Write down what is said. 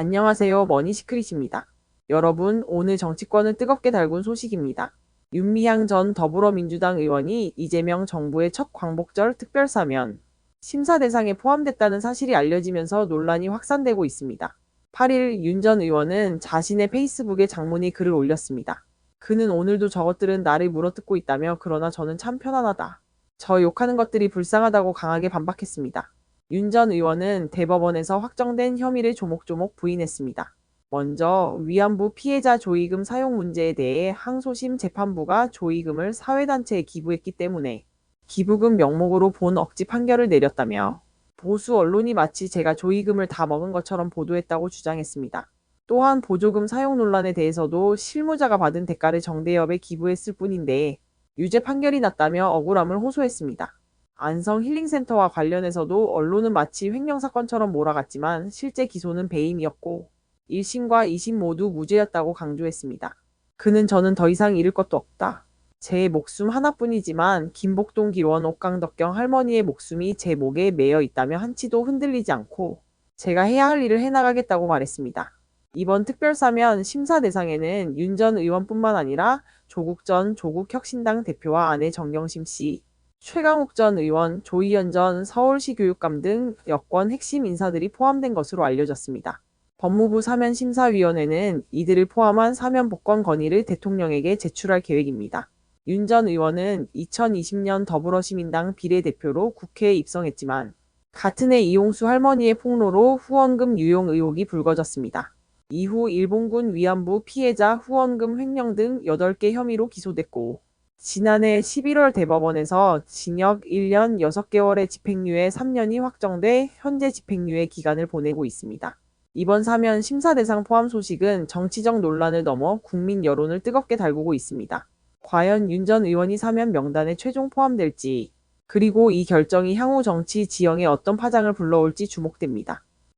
안녕하세요. 머니시크릿입니다. 여러분, 오늘 정치권을 뜨겁게 달군 소식입니다. 윤미향 전 더불어민주당 의원이 이재명 정부의 첫 광복절 특별사면 심사 대상에 포함됐다는 사실이 알려지면서 논란이 확산되고 있습니다. 8일 윤 전 의원은 자신의 페이스북에 장문의 글을 올렸습니다. 그는 오늘도 저것들은 나를 물어뜯고 있다며 그러나 저는 참 편안하다. 저 욕하는 것들이 불쌍하다고 강하게 반박했습니다. 윤 전 의원은 대법원에서 확정된 혐의를 조목조목 부인했습니다. 먼저 위안부 피해자 조의금 사용 문제에 대해 항소심 재판부가 조의금을 사회단체에 기부했기 때문에 기부금 명목으로 본 억지 판결을 내렸다며 보수 언론이 마치 제가 조의금을 다 먹은 것처럼 보도했다고 주장했습니다. 또한 보조금 사용 논란에 대해서도 실무자가 받은 대가를 정대협에 기부했을 뿐인데 유죄 판결이 났다며 억울함을 호소했습니다. 안성 힐링센터와 관련해서도 언론은 마치 횡령 사건처럼 몰아갔지만 실제 기소는 배임이었고 1심과 2심 모두 무죄였다고 강조했습니다. 그는 저는 더 이상 잃을 것도 없다. 제 목숨 하나뿐이지만 김복동 기원 옥강덕경 할머니의 목숨이 제 목에 매여 있다며 한치도 흔들리지 않고 제가 해야 할 일을 해나가겠다고 말했습니다. 이번 특별사면 심사 대상에는 윤 전 의원뿐만 아니라 조국 전 조국혁신당 대표와 아내 정경심 씨, 최강욱 전 의원, 조희연 전 서울시 교육감 등 여권 핵심 인사들이 포함된 것으로 알려졌습니다. 법무부 사면심사위원회는 이들을 포함한 사면 복권 건의를 대통령에게 제출할 계획입니다. 윤 전 의원은 2020년 더불어시민당 비례대표로 국회에 입성했지만 같은 해 이용수 할머니의 폭로로 후원금 유용 의혹이 불거졌습니다. 이후 일본군 위안부 피해자 후원금 횡령 등 8개 혐의로 기소됐고 지난해 11월 대법원에서 징역 1년 6개월의 집행유예 3년이 확정돼 현재 집행유예 기간을 보내고 있습니다. 이번 사면 심사 대상 포함 소식은 정치적 논란을 넘어 국민 여론을 뜨겁게 달구고 있습니다. 과연 윤 전 의원이 사면 명단에 최종 포함될지, 그리고 이 결정이 향후 정치 지형에 어떤 파장을 불러올지 주목됩니다.